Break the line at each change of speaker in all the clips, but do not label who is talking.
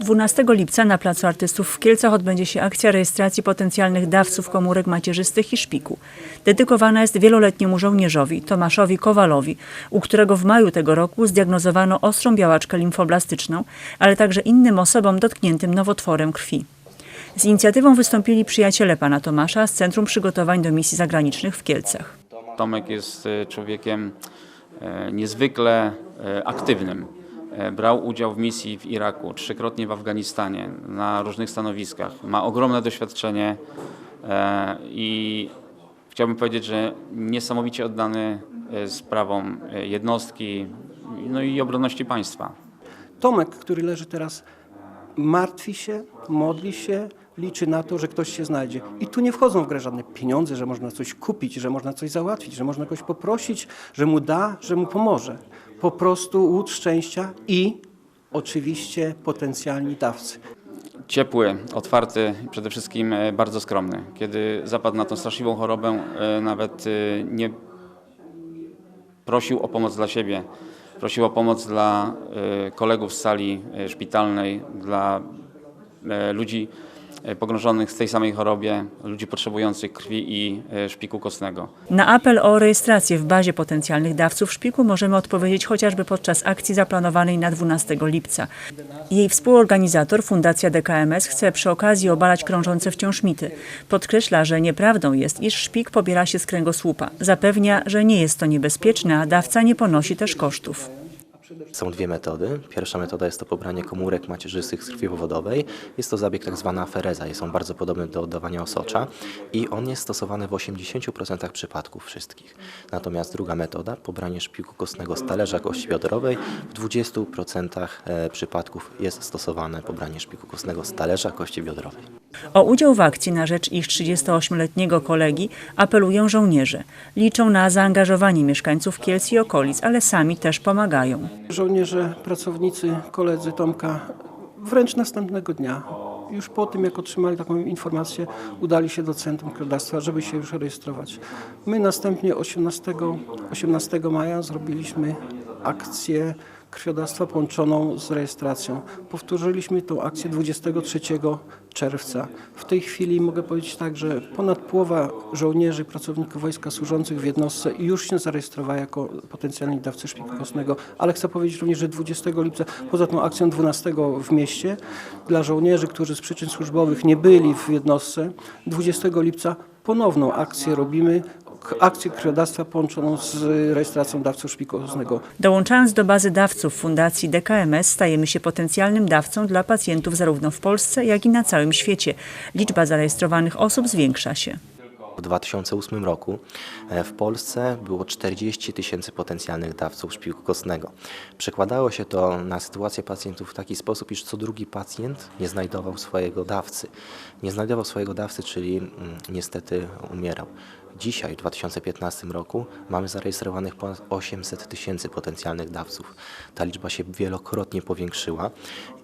12 lipca na Placu Artystów w Kielcach odbędzie się akcja rejestracji potencjalnych dawców komórek macierzystych i szpiku. Dedykowana jest wieloletniemu żołnierzowi Tomaszowi Kowalowi, u którego w maju tego roku zdiagnozowano ostrą białaczkę limfoblastyczną, ale także innym osobom dotkniętym nowotworem krwi. Z inicjatywą wystąpili przyjaciele pana Tomasza z Centrum Przygotowań do Misji Zagranicznych w Kielcach.
Tomek jest e, człowiekiem e, niezwykle e, aktywnym. E, Brał udział w misji w Iraku, trzykrotnie w Afganistanie, na różnych stanowiskach. Ma ogromne doświadczenie e, i chciałbym powiedzieć, że niesamowicie oddany e, sprawom jednostki no i obronności państwa.
Tomek, który leży teraz, martwi się, modli się, liczy na to, że ktoś się znajdzie. I tu nie wchodzą w grę żadne pieniądze, że można coś kupić, że można coś załatwić, że można kogoś poprosić, że mu da, że mu pomoże. Po prostu łód szczęścia i oczywiście potencjalni dawcy.
Ciepły, otwarty i przede wszystkim e, bardzo skromny. Kiedy zapadł na tą straszliwą chorobę, e, nawet e, nie prosił o pomoc dla siebie, prosił o pomoc dla kolegów z sali szpitalnej, dla ludzi pogrążonych w tej samej chorobie, ludzi potrzebujących krwi i e, szpiku kostnego.
Na apel o rejestrację w bazie potencjalnych dawców szpiku możemy odpowiedzieć chociażby podczas akcji zaplanowanej na 12 lipca. Jej współorganizator, Fundacja DKMS, chce przy okazji obalać krążące wciąż mity. Podkreśla, że nieprawdą jest, iż szpik pobiera się z kręgosłupa. Zapewnia, że nie jest to niebezpieczne, a dawca nie ponosi też kosztów.
Są dwie metody. Pierwsza metoda jest to pobranie komórek macierzystych z krwi powodowej. Jest to zabieg tak zwana afereza. Jest on bardzo podobny do oddawania osocza i on jest stosowany w 80% przypadków wszystkich. Natomiast druga metoda, pobranie szpiku kostnego z talerza kości biodrowej, w 20% e, przypadków jest stosowane pobranie szpiku kostnego z talerza kości biodrowej.
O udział w akcji na rzecz ich 38-letniego kolegi apelują żołnierze. Liczą na zaangażowanie mieszkańców Kielc i okolic, ale sami też pomagają.
Żołnierze, pracownicy, koledzy Tomka wręcz następnego dnia, już po tym jak otrzymali taką informację, udali się do Centrum Krwiodawstwa, żeby się już rejestrować. My następnie 18, 18 maja zrobiliśmy akcję krwiodawstwa połączoną z rejestracją. Powtórzyliśmy tą akcję 23 czerwca. W tej chwili mogę powiedzieć tak, że ponad połowa żołnierzy, pracowników wojska służących w jednostce już się zarejestrowała jako potencjalni dawcy szpiku kostnego, ale chcę powiedzieć również, że 20 lipca, poza tą akcją 12 w mieście, dla żołnierzy, którzy z przyczyn służbowych nie byli w jednostce, 20 lipca ponowną akcję robimy, akcję krwiodawstwa połączoną z rejestracją dawców szpiku kostnego.
Dołączając do bazy dawców Fundacji DKMS, stajemy się potencjalnym dawcą dla pacjentów zarówno w Polsce, jak i na całym świecie. Liczba zarejestrowanych osób zwiększa się.
W 2008 roku e, w Polsce było 40 tysięcy potencjalnych dawców szpiku kostnego. Przekładało się to na sytuację pacjentów w taki sposób, iż co drugi pacjent nie znajdował swojego dawcy. Nie znajdował swojego dawcy, czyli mm, niestety umierał. Dzisiaj, w 2015 roku, mamy zarejestrowanych ponad 800 tysięcy potencjalnych dawców. Ta liczba się wielokrotnie powiększyła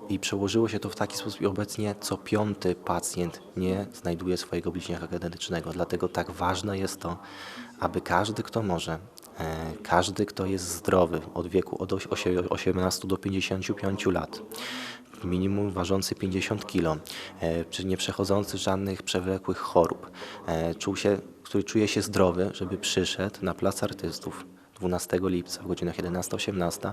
i przełożyło się to w taki sposób, i obecnie co piąty pacjent nie znajduje swojego bliźniaka genetycznego. Dlatego tak ważne jest to, aby każdy, kto może, e, każdy, kto jest zdrowy od wieku od oś- osie- 18 do 55 lat, minimum ważący 50 kg, e, czy nie przechodzący żadnych przewlekłych chorób, e, czuł się, który czuje się zdrowy, żeby przyszedł na plac artystów 12 lipca w godzinach 11-18,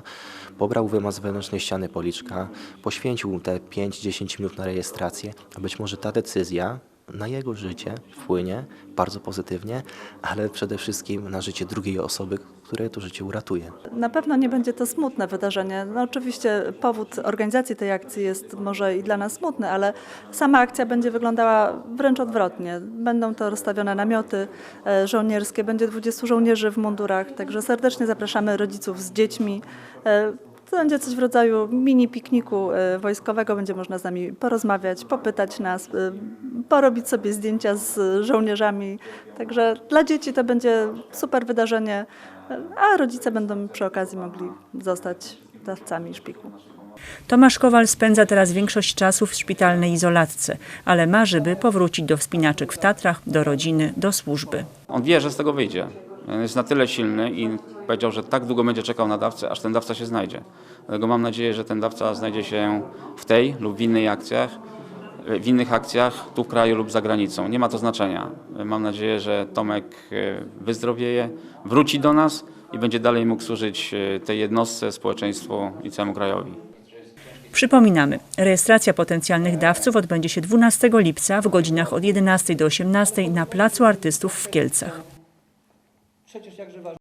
pobrał wymaz wewnętrznej ściany policzka, poświęcił te 5-10 minut na rejestrację, a być może ta decyzja na jego życie wpłynie bardzo pozytywnie, ale przede wszystkim na życie drugiej osoby, które to życie uratuje.
Na pewno nie będzie to smutne wydarzenie. No oczywiście powód organizacji tej akcji jest może i dla nas smutny, ale sama akcja będzie wyglądała wręcz odwrotnie. Będą to rozstawione namioty e, żołnierskie, będzie 20 żołnierzy w mundurach, także serdecznie zapraszamy rodziców z dziećmi. To będzie coś w rodzaju mini pikniku e, wojskowego, będzie można z nami porozmawiać, popytać nas, e, porobić sobie zdjęcia z żołnierzami. Także dla dzieci to będzie super wydarzenie, e, a rodzice będą przy okazji mogli zostać dawcami szpiku.
Tomasz Kowal spędza teraz większość czasu w szpitalnej izolatce, ale marzy, by powrócić do wspinaczek w Tatrach, do rodziny, do służby.
On wie, że z tego wyjdzie. On jest na tyle silny i powiedział, że tak długo będzie czekał na dawcę, aż ten dawca się znajdzie. Dlatego mam nadzieję, że ten dawca znajdzie się w tej lub w innej akcjach, w innych akcjach tu w kraju lub za granicą. Nie ma to znaczenia. Mam nadzieję, że Tomek e, wyzdrowieje, wróci do nas i będzie dalej mógł służyć e, tej jednostce, społeczeństwu i całemu krajowi.
Przypominamy, rejestracja potencjalnych dawców odbędzie się 12 lipca w godzinach od 11 do 18 na Placu Artystów w Kielcach.
Przecież jakże ważne.